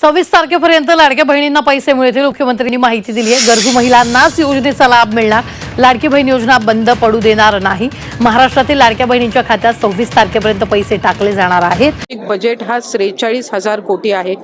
सव्वीस तारखेपर्यंत लाडक्या बहिणींना पैसे मिळतील. मुख्यमंत्र्यांनी माहिती दिली आहे गरजू महिलांनाच योजनेचा लाभ मिळणार. लाडकी बहीण योजना बंद पडू देणार नाही. महाराष्ट्रातील लाडक्या बहिणींच्या खात्यात सव्वीस तारखेपर्यंत पैसे टाकले जाणार आहेत. एक बजेट हा त्रेचाळीस हजार कोटी आहे.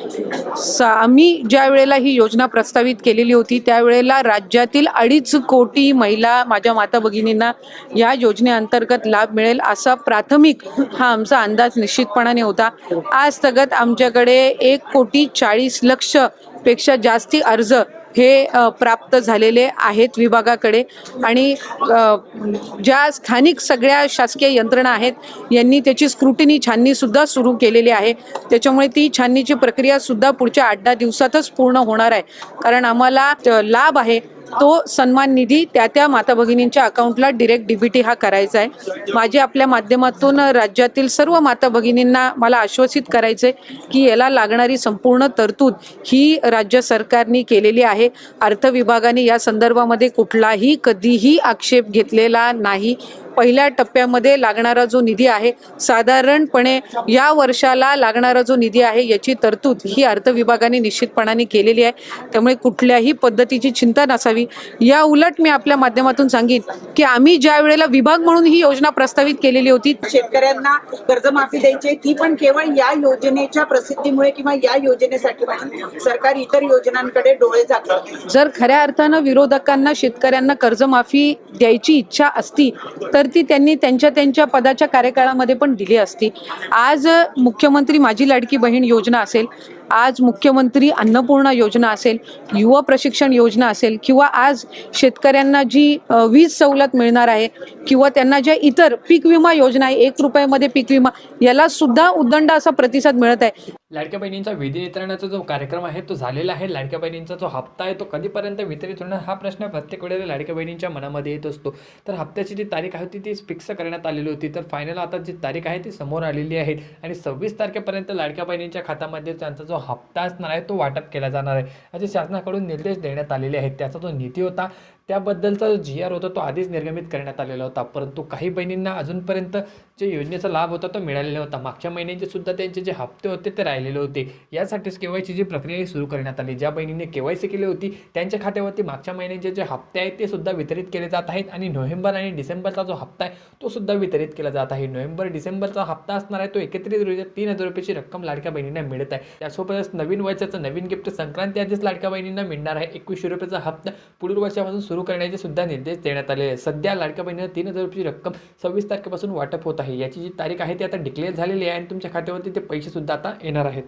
आम्ही ज्या वेळेला ही योजना प्रस्तावित केलेली होती त्यावेळेला राज्यातील अडीच कोटी महिला माझ्या माता भगिनींना या योजनेअंतर्गत लाभ मिळेल असा प्राथमिक हा आमचा अंदाज निश्चितपणाने होता. आज तगत आमच्याकडे एक कोटी चाळीस लक्षपेक्षा जास्ती अर्ज हे प्राप्त झालेले आहेत विभागाकडे. आणि ज्या स्थानिक सगळ्या शासकीय यंत्रणा आहेत यांनी त्याची स्क्रुटिनी छाननीसुद्धा सुरू केलेली आहे. त्याच्यामुळे ती छाननीची प्रक्रियासुद्धा पुढच्या आठ दहा दिवसातच पूर्ण होणार आहे. कारण आम्हाला लाभ आहे. तो सन्मान निधी त्या त्या माता भगिनींच्या अकाउंटला डिरेक्ट डीबीटी हा करायचा आहे. माझी आपल्या माध्यमातून राज्यातील सर्व माता भगिनींना मला आश्वासित करायचे की याला लागणारी संपूर्ण तरतूद ही राज्य सरकारने केलेली आहे. अर्थ विभागाने या संदर्भामध्ये कुठलाही कधीही आक्षेप घेतलेला नाही. पहिल्या टप्प्यामध्ये लागणारा जो निधी आहे साधारणपणे या वर्षाला लागणारा जो निधी आहे याची तरतूद ही अर्थ विभागाने निश्चितपणाने केलेली आहे. त्यामुळे कुठल्याही पद्धतीची चिंता नसावी. या उलट मी आपल्या माध्यमातून सांगेन की आम्ही ज्या वेळेला विभाग म्हणून ही योजना प्रस्तावित केलेली होती शेतकऱ्यांना कर्जमाफी द्यायची ती पण केवळ या योजनेच्या प्रसिद्धीमुळे किंवा या योजनेसाठी सरकार इतर योजनांकडे डोळे झाकलं जर खऱ्या अर्थानं विरोधकांना शेतकऱ्यांना कर्जमाफी द्यायची इच्छा असती तर ती त्यांनी त्यांच्या त्यांच्या पदाच्या कार्यकाळामध्ये पण दिली असती. आज मुख्यमंत्री माझी लाडकी बहीण योजना असेल आज मुख्यमंत्री अन्नपूर्णा योजना असेल युवा प्रशिक्षण योजना असेल किंवा आज शेतकऱ्यांना जी वीज सवलत मिळणार आहे किंवा त्यांना ज्या इतर पीक विमा योजना आहे एक रुपयामध्ये पीक विमा याला सुद्धा उदंड असा प्रतिसाद मिळत आहे. लाडक्या बहिणींचा विधिवितरणाचा जो कार्यक्रम आहे तो झालेला आहे. लाडक्या बहिणींचा जो हप्ता आहे तो कधीपर्यंत वितरित होणार हा प्रश्न प्रत्येक वेळेला लाडक्या बहिणींच्या मनामध्ये येत असतो. तर हप्त्याची जी तारीख आहे होती ती फिक्स करण्यात आलेली होती. तर फायनल आता जी तारीख आहे ती समोर आलेली आहे. आणि सव्वीस तारखेपर्यंत लाडक्या बहिणींच्या खात्यामध्ये त्यांचा जो हप्ता असणार आहे तो वाटप केला जाणार आहे. असे शासनाकडून निर्देश देण्यात आलेले आहेत. त्याचा जो निधी होता त्याबद्दलचा जो जी आर होता तो आधीच निर्गमित करण्यात आलेला होता. परंतु काही बहिणींना अजूनपर्यंत जे योजनेचा लाभ होता तो मिळालेला होता मागच्या महिन्यांचे सुद्धा त्यांचे जे हप्ते होते ते राहिलेले होते. यासाठीच केवायची जी प्रक्रिया सुरू करण्यात आली. ज्या बहिणींनी केवायसी केली होती त्यांच्या खात्यावरती मागच्या महिन्यांचे जे हप्ते आहेत ते सुद्धा वितरित केले जात आहेत आणि नोव्हेंबर आणि डिसेंबरचा जो हप्ता आहे तो सुद्धा वितरित केला जात आहे. नोव्हेंबर डिसेंबरचा हप्ता असणार आहे तो एकत्रित तीन हजार रुपयाची रक्कम लाडक्या बहिणींना मिळत आहे. त्यासोबतच नवीन वर्षाचं नवीन गिफ्ट संक्रांती आधीच लाडक्या बहिणींना मिळणार आहे. एकवीसशे रुपयाचा हप्ता पुढील वर्षापासून सुरू करण्याचे सुद्धा निर्देश देण्यात आले आहेत. सध्या लाडक्या बहिणीला तीन हजार रुपयाची रक्कम सव्वीस तारखेपासून वाटप होत आहे. याची जी तारीख आहे ती आता डिक्लेअर झालेली आहे आणि तुमच्या खात्यावरती ते पैसेसुद्धा आता येणार आहेत.